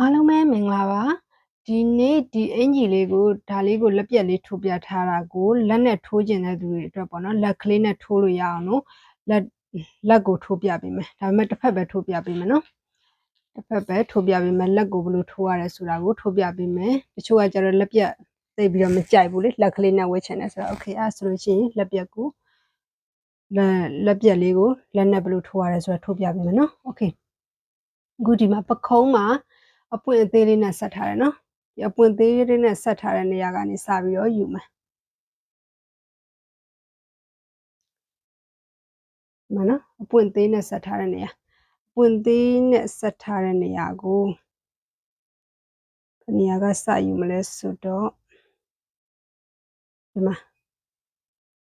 အားလုံးပဲမင်္ဂလာပါဒီနေ့ဒီအင်ဂျီလေးကိုဒါလေးကိုလက်ပြက်လေးထိုးပြထားတာကိုလက်နဲ့ထိုးကျင်တဲ့သူတွေအတွက်ပေါ့နော်လက်ကလေးနဲ့ထိုးလို့ရအောင်လို့လက်လက်ကိုထိုးပြပေးမယ်ဒါပေမဲ့တစ်ဖက်ပဲထိုးပြပေးမယ်နော်တစ်ဖက်ပဲထိုးပြပေးမယ်လက်ကိုဘယ်လိုထိုးရလဲဆိုတာကိုထိုးပြပေးမယ်တချို့ကကျတော့လက်ပြက်သိပြီးတော့မကြိုက်ဘူးလေလက်ကလေးနဲ့ဝှက်ချင်တယ်ဆိုတော့ okay အဲ့ဆိုလို့ရှိရင်လက်ပြက်ကိုလက်လက်ပြက်လေးကိုလက်နဲ့ဘယ်လိုထိုးရလဲဆိုတာထိုးပြပေးမယ်နော် okay အခုဒီမှာပခုံးမှာ အပွင့်အသေးလေးနဲ့ဆက်ထားတယ်နော်ဒီအပွင့်သေးလေးနဲ့ဆက်ထားတဲ့နေရာကနေစပြီးတော့ယူမယ်မနော်အပွင့်သေးနဲ့ဆက်ထားတဲ့နေရာအပွင့်သေးနဲ့ဆက်ထားတဲ့နေရာကိုဘယ်နေရာကစယူမလဲဆိုတော့ဒီမှာ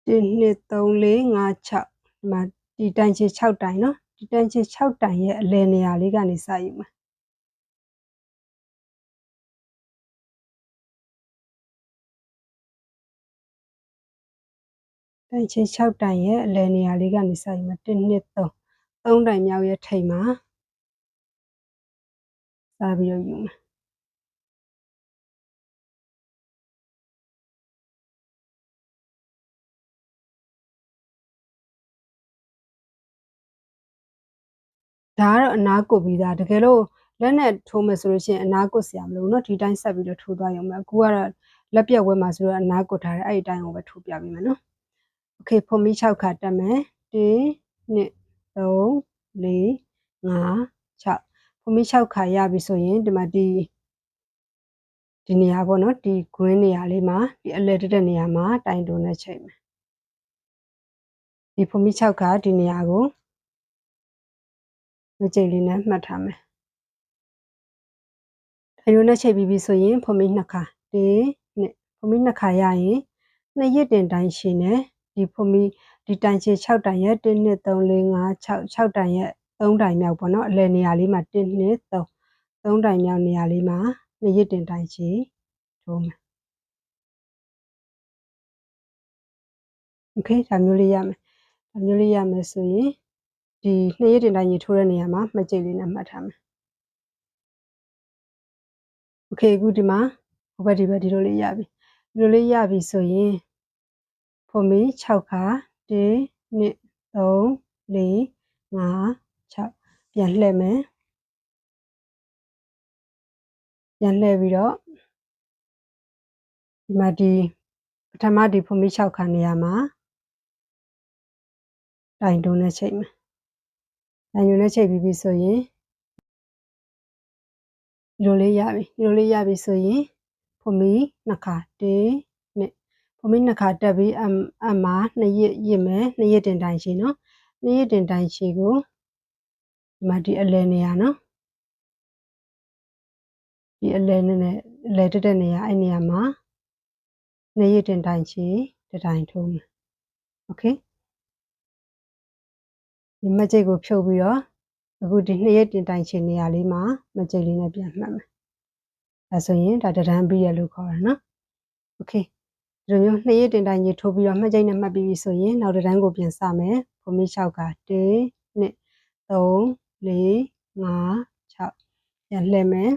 1 2 3 4 5 6ဒီမှာဒီတိုင်ချေ6တိုင်နော်ဒီတိုင်ချေ6တိုင်ရဲ့အလယ်နေရာလေးကနေစယူမ တိုင်ချေ6တိုင်ရဲ့အလယ်နေရာလေးကနေစယူမယ်1 2 3 3တိုင်မြောက်ရဲ့ထိပ်မှာစပြီးတော့ယူမယ်ဒါကတော့အနာကုတ်ပြီးသားတကယ်လို့လက်နဲ့ထိုးမယ်ဆိုလို့ရှိရင်အနာကုတ်စရာမလိုဘူးเนาะဒီတိုင်းဆက်ပြီးတော့ထိုးသွားရုံပဲအခုကတော့လက်ပြက်ဝဲမှာဆိုတော့အနာကုတ်ထားတယ်အဲ့ဒီတိုင်းကိုပဲထိုးပြပေးမယ်เนาะ โอเคဖုန်မီ6ခါတက်မယ်1 2 3 4 5 6ဖုန်မီ6ခါရပြီဆိုရင်ဒီမှာဒီဒီနေရာပေါ့နော်ဒီကွင်းနေရာလေးမှာဒီအလဲတက်တဲ့နေရာမှာတိုင်တုံနဲ့ချိန်မယ်ဒီဖုန်မီ6ခါဒီနေရာကိုမကြိမ်လေးနဲ့မှတ်ထားမယ်။အယိုးနဲ့ချိန်ပြီးပြီဆိုရင်ဖုန်မီနှစ်ခါဒီနှစ်ဖုန်မီနှစ်ခါရရင်နှစ်ရစ်တင်တိုင်းရှည်နဲ့ ဒီဖုန်မီဒီတိုင်ချေ6တိုင်ရဲ့1 2 3 4 5 6 6တိုင်ရဲ့3တိုင်မြောက်ပေါ့နော်အလယ်နေရာလေးမှာ1 2 3 3တိုင်မြောက်နေရာလေးမှာနှစ်ရစ်တင်တိုင်းချေထိုးမယ်။ Okay ဒါမျိုးလေးရမယ်။ဒါမျိုးလေးရမယ်ဆိုရင်ဒီနှစ်ရည်တင်တိုင်းကြီးထိုးတဲ့နေရာမှာမှတ်ကြိတ်လေးနဲ့မှတ်ထားမယ်။ Okay အခုဒီမှာဟိုဘက်ဒီဘက်ဒီလိုလေးရပြီ။ဒီလိုလေးရပြီဆိုရင် ဖွန်မီ6ခါ1 2 3 4 5 6ပြန်လှည့်မယ်။ပြန်လှည့်ပြီးတော့ဒီမှာဒီပထမဒီဖွန်မီ6ခါနေရာမှာတိုင်တုံးနဲ့ချိန်မယ်။တိုင်တုံးနဲ့ချိန်ပြီးပြီဆိုရင်ဒီလိုလေးရပြီဒီလိုလေးရပြီဆိုရင်ဖွန်မီနှစ်ခါ1 နှစ်ဖွန်မီနှစ်ခါတက်ပြီးအအမှာနှစ်ရစ်ရစ်မယ်နှစ်ရစ်တင်တိုင်ရှိနော်နှစ်ရစ်တင်တိုင်ရှိကိုဒီမှာဒီအလဲနေရနော်ဒီအလဲနဲ့အလဲတက်တဲ့နေရအဲ့နေရာမှာနှစ်ရစ်တင်တိုင်ရှိတတိုင်ထိုးမယ်โอเคဒီမကြိတ်ကိုဖြုတ်ပြီးတော့အခုဒီနှစ်ရက်တင်တိုင်ချင်နေရာလေးမှာမကြိတ်လေးနဲ့ပြန်မှတ်မယ်ဒါဆိုရင်ဒါတရန်ပြီးရလို့ခေါ်တာနော်โอเค ဒီလိုမျိုးနှစ်ရက်တင်တိုင်ကြီးထိုးပြီးတော့မှတ်ကြိတ်နဲ့မှတ်ပြီးပြီဆိုရင်နောက်တရန်ကိုပြန်စမယ်ဖုံမီ6က1 2 3 4 5 6ပြန်လှည့်မယ်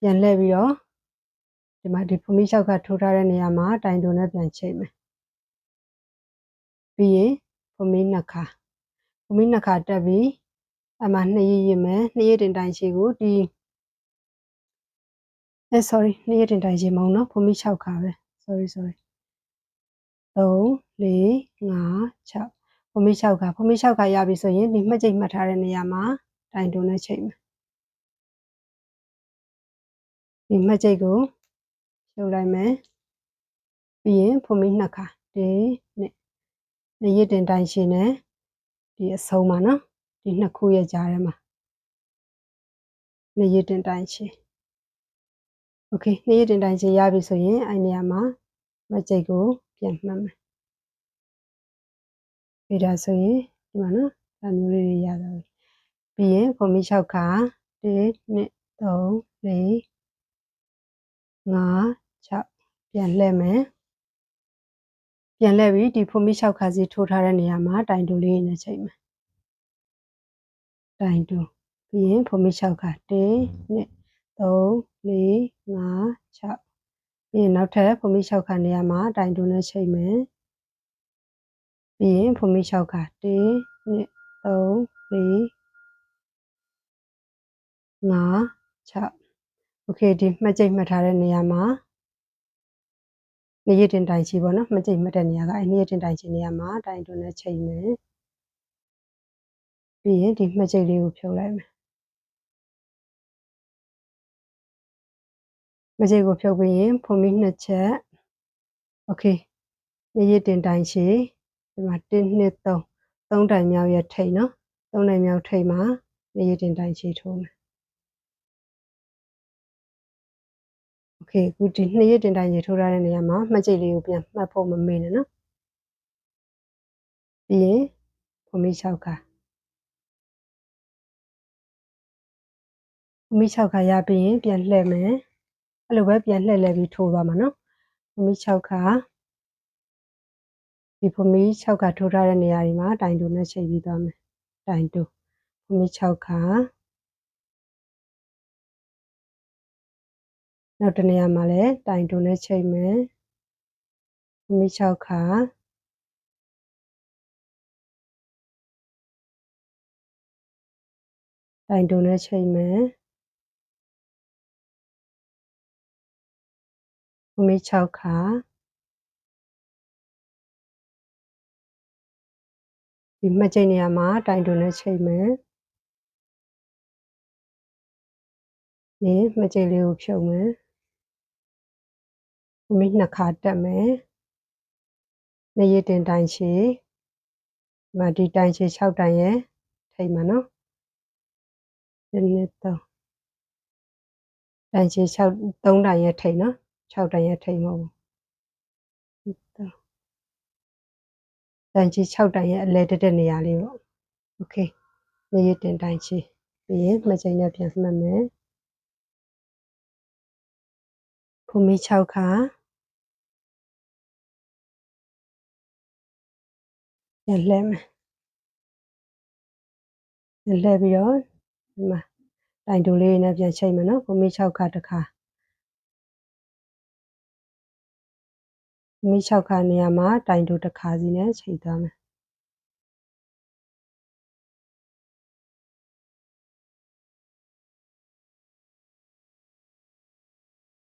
ပြန်လှည့်ပြီးတော့ဒီမှာဒီဖုံမီ6ကထိုးထားတဲ့နေရာမှာတိုင်တုံနဲ့ပြန်ချိန်မယ်ပြီးရင်ဖုံမီ2ခါဖုံမီ2ခါတက်ပြီးအမှနှစ်ရရမယ်နှစ်ရတင်တိုင်ရှိကိုဒီအဲ sorry နှစ်ရတင်တိုင်ရှိမအောင်နော်ဖုံမီ6ခါပဲ sorry sorry 3 4 5 6ဖုံမီ6ခါဖုံမီ6ခါရပြီဆိုရင်ဒီမှတ်ကြိတ်မှတ်ထားတဲ့နေရာမှာတိုင်တုံနဲ့ချိန်မယ်ဒီမှတ်ကြိတ်ကိုရှုပ်လိုက်မယ်ပြီးရင်ဖုံမီ2ခါဒီနှစ်နှစ်ရတင်တိုင်ရှိနဲ့ဒီအဆုံးပါနော်ဒီနှစ်ခုရဲ့ကြားထဲမှာနှစ်ရည်တင်တိုင်းချေ โอเคနှစ်ရည်တင်တိုင်းချေရပြီဆိုရင်အဲ့နေရာမှာမကြိတ်ကိုပြန်မှတ်မယ်ပြီးဒါဆိုရင်ဒီမှာနော်ဒါမျိုးလေးတွေရတော့ပြီးရင်ပုံမီ6ခါ1 2 3 4 5 6ပြန်လှည့်မယ်ပြန်လှည့်ပြီးဒီပုံမီ6ခါစီထိုးထားတဲ့နေရာမှာတိုင်တူလေးနဲ့ချိန်မယ်တိုင်တူ ပြီးရင်ဖုံးမိ6ခါ1 2 3 4 5 6ပြီးရင်နောက်ထပ်ဖုံမိ6ခါနေရာမှာတိုင်တူနဲ့ချိန်မယ်ပြီးရင်ဖုံမိ6ခါ1 2 3 4 5 6 okay ဒီမှတ်ကြိတ်မှတ်ထားတဲ့နေရာမှာနေရတင်တိုင်ချီပေါ့နော်မှတ်ကြိတ်မှတ်တဲ့နေရာကအဲနေရတင်တိုင်ချီနေရာမှာတိုင်တူနဲ့ချိန်မယ်ပြီးရင်ဒီမှတ်ကြိတ်လေးကိုဖြုတ်လိုက်မယ် မကြေကိုဖြုတ်ပြီးရင်ဖုံမီနှစ်ချက်โอเคနေရတင်တိုင်ချီဒီမှာ1 2 3 3တိုင်မြောက်ရဲ့ထိတ်နော်3တိုင်မြောက်ထိတ်မှာနေရတင်တိုင်ချီထိုးမယ်โอเคခုဒီနှစ်ရတင်တိုင်ချီထိုးထားတဲ့နေရာမှာမှတ်ကြိတ်လေးကိုပြန်မှတ်ဖို့မမေ့နဲ့နော်ပြီးရင်ဖုံမီ6ခါဖုံမီ6ခါရပြီးရင်ပြန်လှည့်မယ် အဲ့လိုပဲပြန်လှည့်လဲပြီးထိုးသွားမှာနော်ဖုံမီ6ခါဒီဖုံမီ6ခါထိုးထားတဲ့နေရာဒီမှာတိုင်တူနဲ့ချိန်ပြီးသွားမယ်တိုင်တူဖုံမီ6ခါနောက်တနေရာမှာလည်းတိုင်တူနဲ့ချိန်မယ်ဖုံမီ6ခါတိုင်တူနဲ့ချိန်မယ် ဖုံမီ6ခါဒီမှတ်ချိန်နေရာမှာတိုင်တူနဲ့ချိန်မယ်ဒီမှတ်ချိန်လေးကိုဖြုတ်မယ်ဖုံမီနှစ်ခါတက်မယ်နေရတင်တိုင်ချီမဒီတိုင်ချီ6တိုင်ရဲ့ထိတ်မှာနော်ဒီနေ့တော့တိုင်ချီ6 3တိုင်ရဲ့ထိတ်နော် 6တိုင်ရဲ့ထိတ်မဟုတ်ဘူးတိုင်ချီ6တိုင်ရဲ့အလဲတက်တဲ့နေရာလေးပေါ့โอเคနေရတင်တိုင်ချီပြီးရင်မချိန်နဲ့ပြန်မှတ်မယ်ဖုံမီ6ခါပြန်လှည့်မယ်ပြန်လှည့်ပြီးတော့ဒီမှာတိုင်တူလေးနဲ့ပြန်ချိန်မယ်နော်ဖုံမီ6ခါတစ်ခါ မီ6ခါနေရာမှာတိုင်တူတစ်ခါစီနဲ့ချိန်သွားမယ်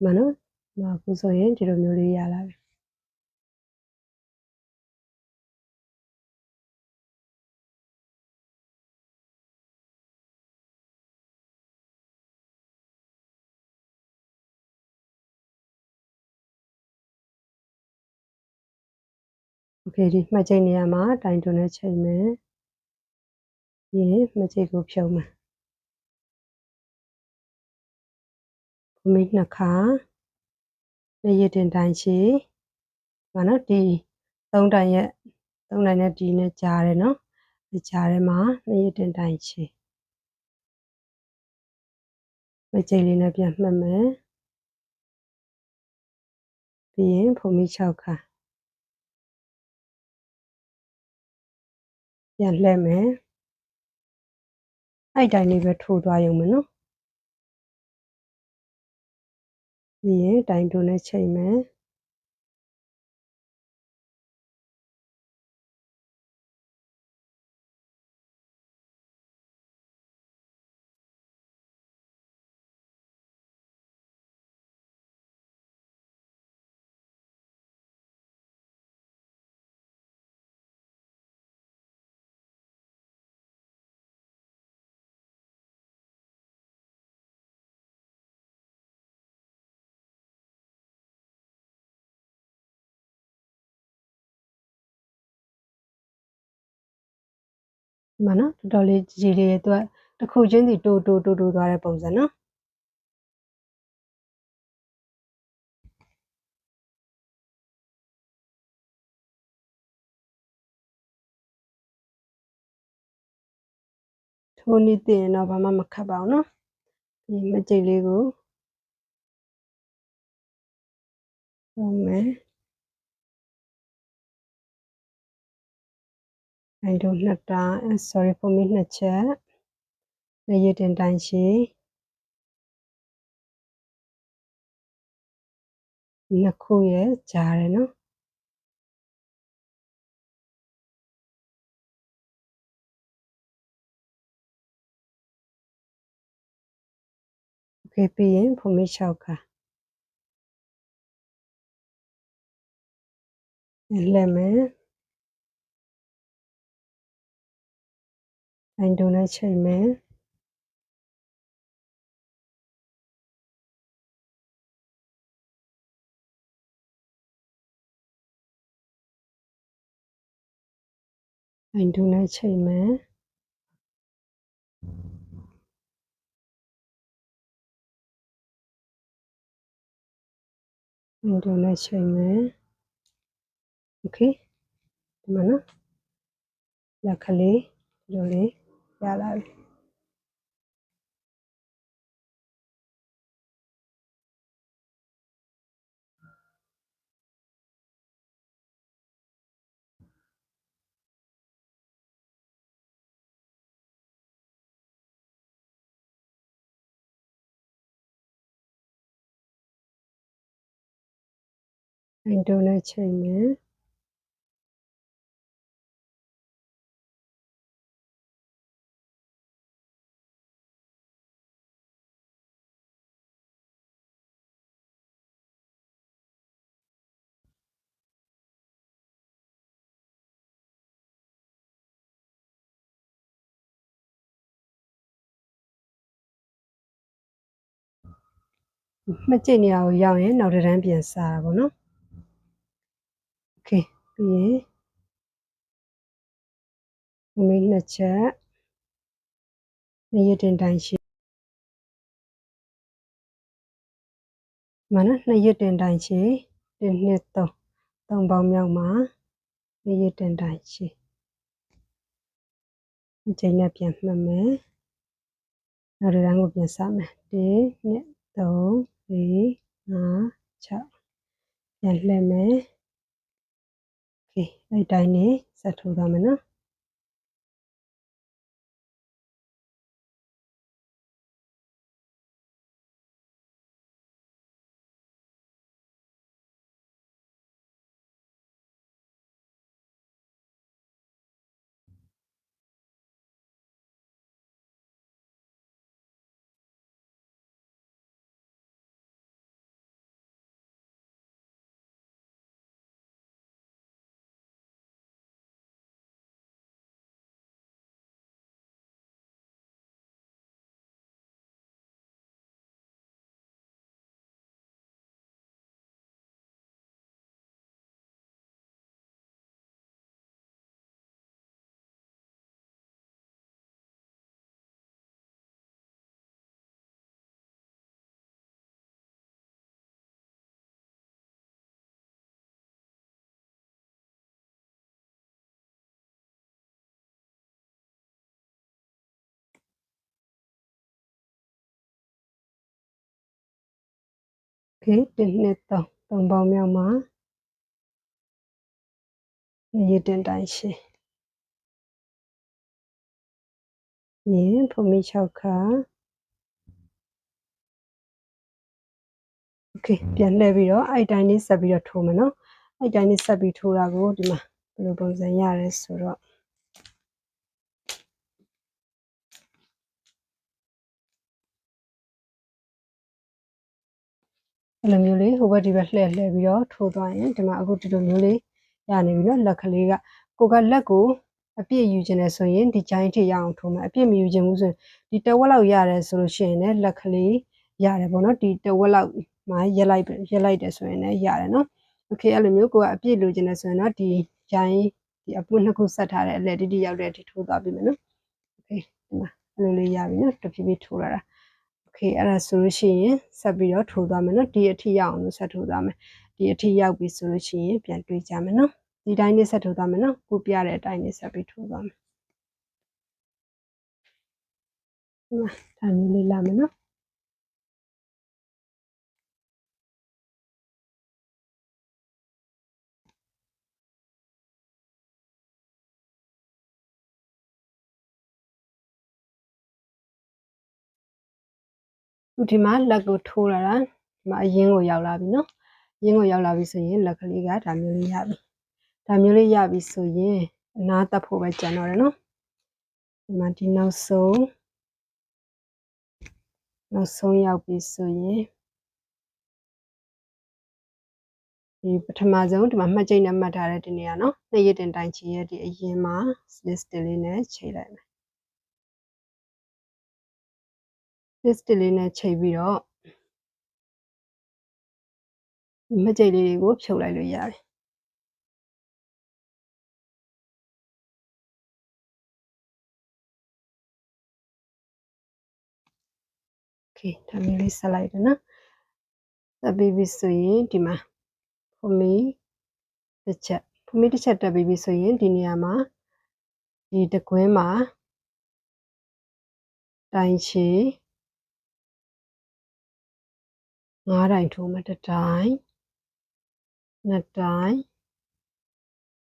မနော်မအခုဆိုရင်ဒီလိုမျိုးလေးရလာပြီ ဖေးဒီမှတ်ချိတ်နေရာမှာတိုင်တွန်းနဲ့ချိန်မယ်။ပြီးရင်မှတ်ချိတ်ကိုဖြုံမယ်။ကိုမိနှစ်ခါနေရတင်တိုင်ရှိမနော်ဒီသုံးတိုင်ရဲ့သုံးတိုင်နဲ့ဒီနဲ့ကြားတယ်နော်။ဒီကြားထဲမှာနေရတင်တိုင်ရှိမချိတ်လေးနဲ့ပြန်မှတ်မယ်။ပြီးရင်ဖုံမိ6ခါ ပြန်လှည့်မယ်အဲ့တိုင်းလေးပဲထိုးသွားရုံပဲနော်ပြီးရင်တိုင်တူနဲ့ချိန်မယ် ဒီမှာနော်တော်တော်လေးကြီးလေးသူကတစ်ခုချင်းစီတိုးတိုးတိုးတိုးသွားတဲ့ပုံစံနော်ထိုးနေတင်တော့ဘာမှမခတ်ပါဘူးနော်ဒီမကြိတ်လေးကိုဟုတ်မယ် I do နှစ်တာ sorry for me နှစ်ချက်လက်ရည်တင်တိုင်းရှိနှစ်ခုရဲ့ကြားတယ်နော်ေပြီးရင်ဖုံမိ6ခါလှည့်မယ် အိုင်ဒိုနဲ့ချိန်မယ်အိုင်ဒိုနဲ့ချိန်မယ်အိုင်ဒိုနဲ့ချိန်မယ်โอเคဒီမှာနော်လက်ကလေးဒီလိုလေး ရလာပြီအိ မ်တုံးနဲ့ချိန်မယ်မကြည့်နေရကိုရောက်ရင်နောက်တစ်တန်းပြန်စားတာပေါ့နော်โอเคပြီးရင်အမေနှစ်ချက်နေရတင်တိုင်းရှိမနနှစ်ရတင်တိုင်းရှိတစ်နှစ်သုံးသုံးပေါင်းမြောက်မှာနေရတင်တိုင်းရှိအချိန်နဲ့ပြန်မှတ်မယ်နောက်တစ်တန်းကိုပြန်စားမယ်1 2 3 4 5 6ပြန်လှည့်မယ်โอเคအဲ့တိုင်းနေဆက်ထိုးသွားမယ်နော် okay 1 2 3သုံးပေါင်းမြောက်မှာမြေတင်တိုင်းရှင်ညင်ဖုံမိ6ခါ okay ပြန်လှည့်ပြီးတော့အဲ့တိုင်းလေးဆက်ပြီးတော့ထိုးမယ်နော်အဲ့တိုင်းလေးဆက်ပြီးထိုးတာကိုဒီမှာဘယ်လိုပုံစံရလဲဆိုတော့ အဲ့လိုမျိုးလေးဟိုဘက်ဒီဘက်လှည့်လှည့်ပြီးတော့ထိုးသွားရင်ဒီမှာအခုဒီလိုမျိုးလေးရနေပြီနော်လက်ကလေးကကိုကလက်ကိုအပြည့်ယူခြင်းနဲ့ဆိုရင်ဒီ joint ထိရအောင်ထိုးမယ်အပြည့်မယူခြင်းဘူးဆိုရင်ဒီတဝက်လောက်ရတယ်ဆိုလို့ရှိရင်လည်းလက်ကလေးရတယ်ပေါ့နော်ဒီတဝက်လောက်မှရက်လိုက်ရက်လိုက်တယ်ဆိုရင်လည်းရတယ်နော် okay အဲ့လိုမျိုးကိုကအပြည့်လိုခြင်းနဲ့ဆိုရင်တော့ဒီ joint ဒီအပူနှစ်ခုဆက်ထားတဲ့အလက်တိတိရောက်တဲ့အထိထိုးသွားပြီမယ်နော် okay ဒီမှာအဲ့လိုလေးရပြီနော်တဖြည်းဖြည်းထိုးလာတာ okay အဲ့ဒါဆိုလို့ရှိရင်ဆက်ပြီးတော့ထိုးသွားမယ်နော်ဒီအထိရောက်အောင်လို့ဆက်ထိုးသွားမယ်ဒီအထိရောက်ပြီဆိုလို့ရှိရင်ပြန်တွေးကြမယ်နော်ဒီတိုင်းနဲ့ဆက်ထိုးသွားမယ်နော်ခုပြတဲ့အတိုင်းနဲ့ဆက်ပြီးထိုးသွားမယ်ဟုတ်လားဒါမျိုးလေးလာမယ်နော် သူဒီမှာလက်ကိုထိုးလာတာဒီမှာအရင်ကိုရောက်လာပြီနော်အရင်ကိုရောက်လာပြီဆိုရင်လက်ကလေးကဒါမျိုးလေးရပြီဒါမျိုးလေးရပြီဆိုရင်အနာတက်ဖို့ပဲကြံတော့တယ်နော်ဒီမှာဒီနောက်ဆုံးနောက်ဆုံးရောက်ပြီဆိုရင်ဒီပထမဆုံးဒီမှာမှတ်ချိန်နဲ့မှတ်ထားတဲ့ဒီနေရာနော်နှစ်ရတင်တိုင်ချီရဲ့ဒီအရင်မှာ list လေးနဲ့ချိန်လိုက်မယ် list လေးနဲ့ချိန်ပြီးတော့မှတ်ချိန်လေးတွေကိုဖြုတ်လိုက်လို့ရတယ်โอเคဒါမျိုးလေးဆက်လိုက်တယ်နော်ဆက်ပြီးပြီဆိုရင်ဒီမှာဖမီတစ်ချက်ဖမီတစ်ချက်တက်ပြီးပြီဆိုရင်ဒီနေရာမှာဒီတကွင်းမှာတိုင်ချီ ငါးတိုင်ထိုးမှတစ်တိုင်နှစ်တိုင်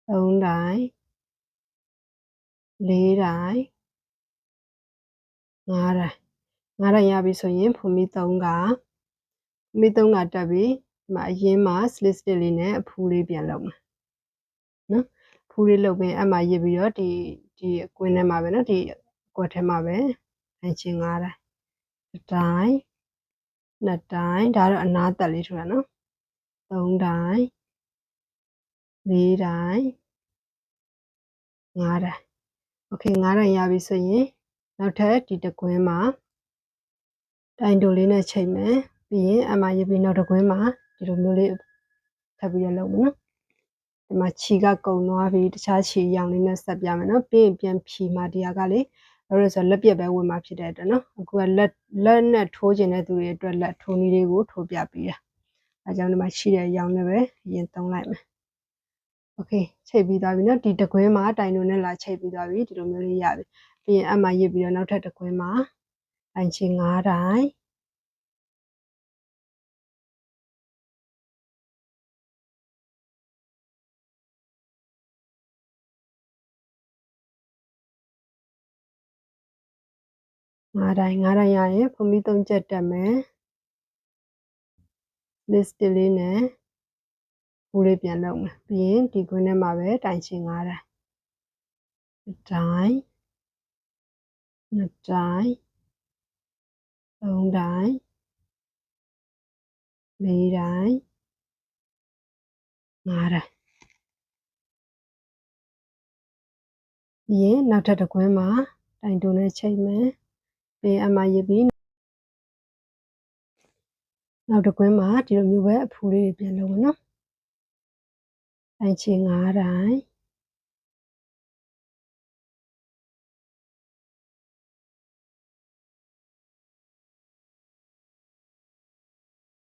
သုံးတိုင်လေးတိုင်ငါးတိုင်ငါးတိုင်ရပြီဆိုရင်ဖမီ3ကဖမီ3ကတက်ပြီးဒီမှာအရင်မှာ slit stick လေးနဲ့အဖူးလေးပြန်လုပ်မှာနော်ဖူးလေးလုပ်ပြီးအမှရစ်ပြီးတော့ဒီဒီအကွင်းထဲမှာပဲနော်ဒီအကွက်ထဲမှာပဲအချင်းငါးတိုင်တစ်တိုင် နှစ်တိုင်ဒါတော့အနာတက်လေးထူတာနော်သုံးတိုင်လေးတိုင်ငါးတိုင်โอเคငါးတိုင်ရပြီဆိုရင်နောက်ထပ်ဒီတကွင်းမှာတိုင်တိုလေးနဲ့ချိန်မယ်ပြီးရင်အမှရပြီးနောက်တကွင်းမှာဒီလိုမျိုးလေးထပ်ပြီးတော့လုပ်မယ်နော်ဒီမှာခြီကကုံသွားပြီးတခြားခြီရောင်လေးနဲ့ဆက်ပြမယ်နော်ပြီးရင်ပြန်ဖြီမှာဒီဟာကလေ အဲ့လိုဆိုလက်ပြက်ပဲဝင်မှာဖြစ်တဲ့အတွက်နော်အခုကလက်လက်နဲ့ထိုးကျင်တဲ့သူတွေအတွက်လက်ထိုးနည်းလေးကိုထိုးပြပေးတာအဲကြောင့်ဒီမှာရှိတဲ့ရောင်နဲ့ပဲအရင်သုံးလိုက်မယ်โอเคချိန်ပြီးသွားပြီနော်ဒီတကွင်းမှာတိုင်လိုနဲ့လာချိန်ပြီးသွားပြီဒီလိုမျိုးလေးရပြီပြီးရင်အမှရစ်ပြီးတော့နောက်ထပ်တကွင်းမှာတိုင်ချီ9တိုင် ငါးတိုင်းငါးတိုင်းရရင်ဖုံမီသုံးချက်တက်မယ် list လေးနဲ့ဘူးလေးပြန်လုပ်မယ်ပြီးရင်ဒီခွင်းထဲမှာပဲတိုင်ချင်ငါးတိုင်းတစ်တိုင်းနှစ်တိုင်းသုံးတိုင်းလေးတိုင်းငါးတိုင်းပြီးရင်နောက်ထပ်တစ်ခွင်းမှာတိုင်တုံနဲ့ချိန်မယ် ပြီးအမရပြီးနောက်တစ်ကွင်းမှာဒီလိုမျိုးပဲအဖူလေးတွေပြန်လုပ်မယ်နော်တိုင်ချင်9တိုင်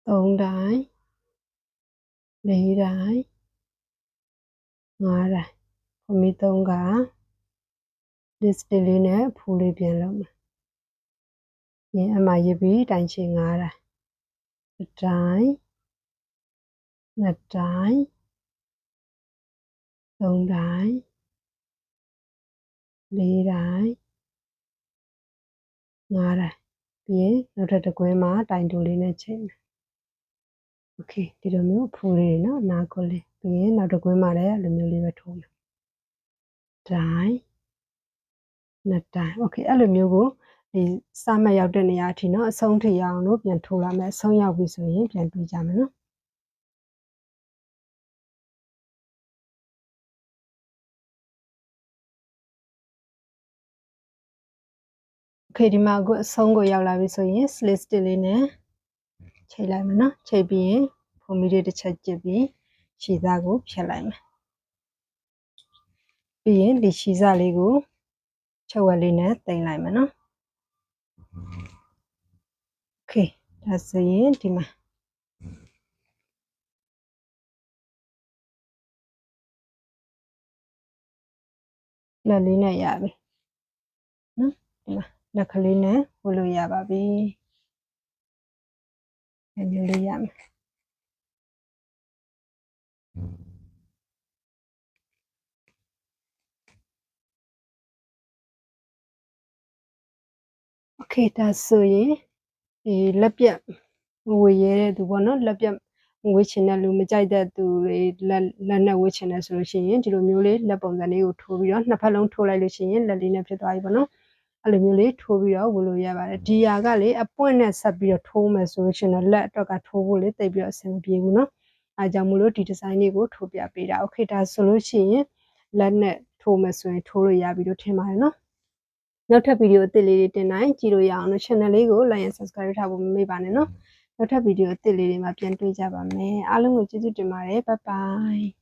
3တိုင်4တိုင်5တိုင်ခမီ3က list လေးနဲ့ဖူးလေးပြန်လုပ်မယ်။ ရင်အမှရပြီးတိုင်ချင်9တိုင်တစ်တိုင်းနှစ်တိုင်းသုံးတိုင်းလေးတိုင်းငါးတိုင်းပြီးရင်နောက်ထပ်တစ်ကွင်းမှာတိုင်တူလေးနဲ့ချိန်မယ်โอเคဒီလိုမျိုးဖူးလေးနော်နာကိုလေးပြီးရင်နောက်တစ်ကွင်းမှာလည်းလိုမျိုးလေးပဲထိုးမယ်တိုင်းနှစ်တိုင်းโอเคအဲ့လိုမျိုးကို ဒီစာမှတ်ရောက်တဲ့နေရာအထိเนาะအဆုံးထိရအောင်လို့ပြန်ထိုးလာမယ်အဆုံးရောက်ပြီဆိုရင်ပြန်တွေ့ကြမယ်နော်โอเคဒီမှာအခုအဆုံးကိုရောက်လာပြီဆိုရင် slit stick လေးနဲ့ချိန်လိုက်မယ်နော်ချိန်ပြီးရင်ဖုံမီလေးတစ်ချက်ကျစ်ပြီးခြေသားကိုဖြတ်လိုက်မယ်ပြီးရင်ဒီခြေစားလေးကိုချုပ်ဝက်လေးနဲ့တင်လိုက်မယ်နော် kai dasaye tima laluina yabe ima nakaluina ulo yababe lanyilu yama မှာလက်လေးနဲ့ရပြီနော်ဒီမှာလက်ကလေးနဲ့ဝတ်လို့ရပါပြီအဲမျိုးလေးရမယ်โอเคဒါဆိုရင် ဒီလက်ပြက်ငွေရဲတဲ့သူပေါ့နော်လက်ပြက်ဝေးချင်တဲ့လူမကြိုက်တဲ့သူတွေလက်လက်နဲ့ဝေးချင်တယ်ဆိုလို့ရှိရင်ဒီလိုမျိုးလေးလက်ပုံစံလေးကိုထိုးပြီးတော့နှစ်ဖက်လုံးထိုးလိုက်လို့ရှိရင်လက်လေးနဲ့ဖြစ်သွားပြီပေါ့နော်အဲ့လိုမျိုးလေးထိုးပြီးတော့ဝယ်လို့ရပါတယ်ဒီဟာကလေအပွင့်နဲ့ဆက်ပြီးတော့ထိုးမယ်ဆိုလို့ရှိရင်တော့လက်အတွက်ကထိုးဖို့လေတိတ်ပြီးတော့အဆင်မပြေဘူးနော်အဲကြောင့်မလို့ဒီဒီဇိုင်းလေးကိုထိုးပြပေးတာโอเคဒါဆိုလို့ရှိရင်လက်နဲ့ထိုးမယ်ဆိုရင်ထိုးလို့ရပြီလို့ထင်ပါတယ်နော် နောက်ထပ်ဗီဒီယိုအသစ်လေးတွေတင်တိုင်းကြည့်လို့ရအောင်လို့ channel လေးကို like and subscribe ထားဖို့မမေ့ပါနဲ့နော်နောက်ထပ်ဗီဒီယိုအသစ်လေးတွေမှာပြန်တွေ့ကြပါမယ်အားလုံးကိုကျေးဇူးတင်ပါတယ် bye bye